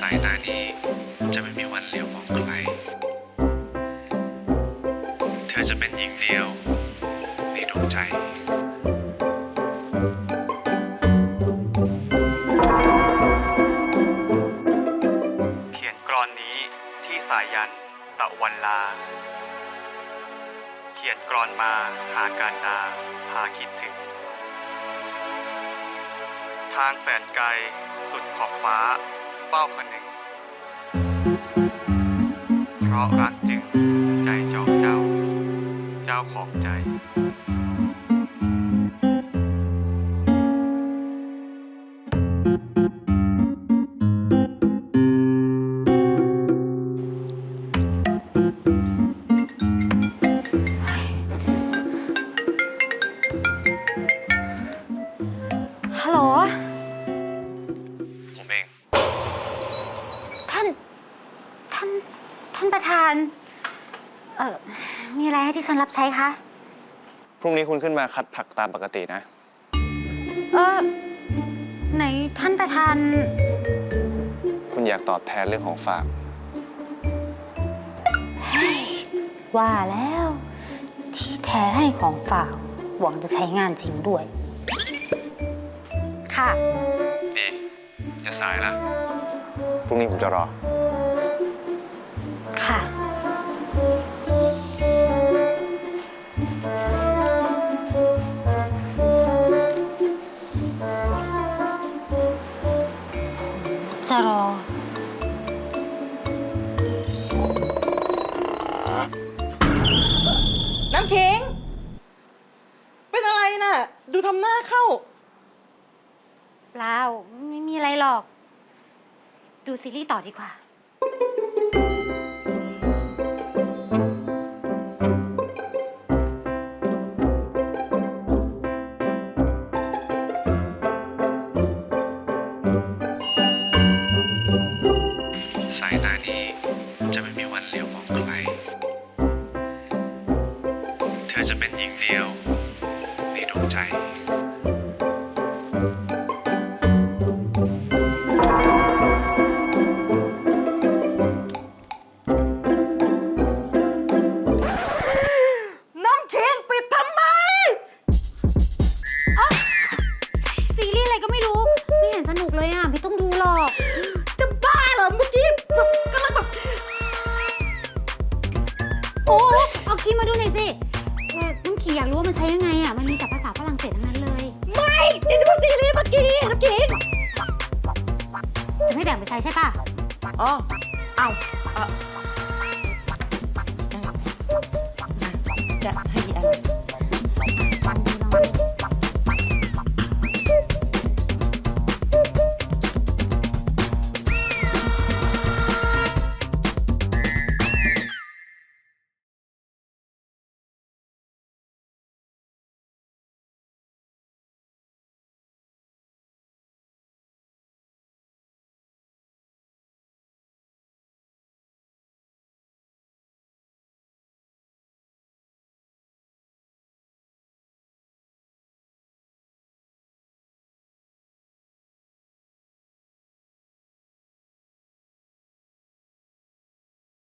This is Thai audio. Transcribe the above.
สายตานี้จะไม่มีวันเหลียวมองใคร เธอจะเป็นหญิงเดียวในดวงใจเขียนกรอนี้ที่สายันตะวันลา เขียนกรอนมาหาการดาพาคิดถึง ทางแสนไกลสุดขอบฟ้า เฝ้าคนหนึ่ง เพราะรักจึงใจจองเจ้า เจ้าของใจานประธาน เอ่อมีอะไรให้ที่ฉันรับใช้คะ พรุ่งนี้คุณขึ้นมาคัดผักตามปกตินะ เออไหนท่านประธาน คุณอยากตอบแทนเรื่องของฝาก ว่าแล้ว ที่แท้ให้ของฝาก หวังจะใช้งานจริงด้วย ค่ะ ดีอย่าสายละ พรุ่งนี้ผมจะรอ ค่ะ จะรอ น้ำขิง เป็นอะไรน่ะ ดูทำหน้าเข้า เปล่าไม่มีอะไรหรอก ดูซีรีส์ต่อดีกว่า สายตานี้จะไม่มีวันเหลียวมองใคร เธอจะเป็นหญิงเดียวในดวงใจน้ำขิงปิดทำไม ซีรีส์อะไรก็ไม่รู้ ไม่เห็นสนุกเลยอะไม่ต้องดูหรอก อ้เอาคีมาดูหน่อยสิเอน้องขี่อยากรู้ว่ามันใช้ยังไงอะ มันมีแต่ภาษาฝรั่งเศสทั้งนั้นเลย ไม่จะดูซีรีส์เมื่อกี้น้ำขิงจะไม่แบ่งไปใช้ใช่ป่ะ อ๋อเอาเออจะ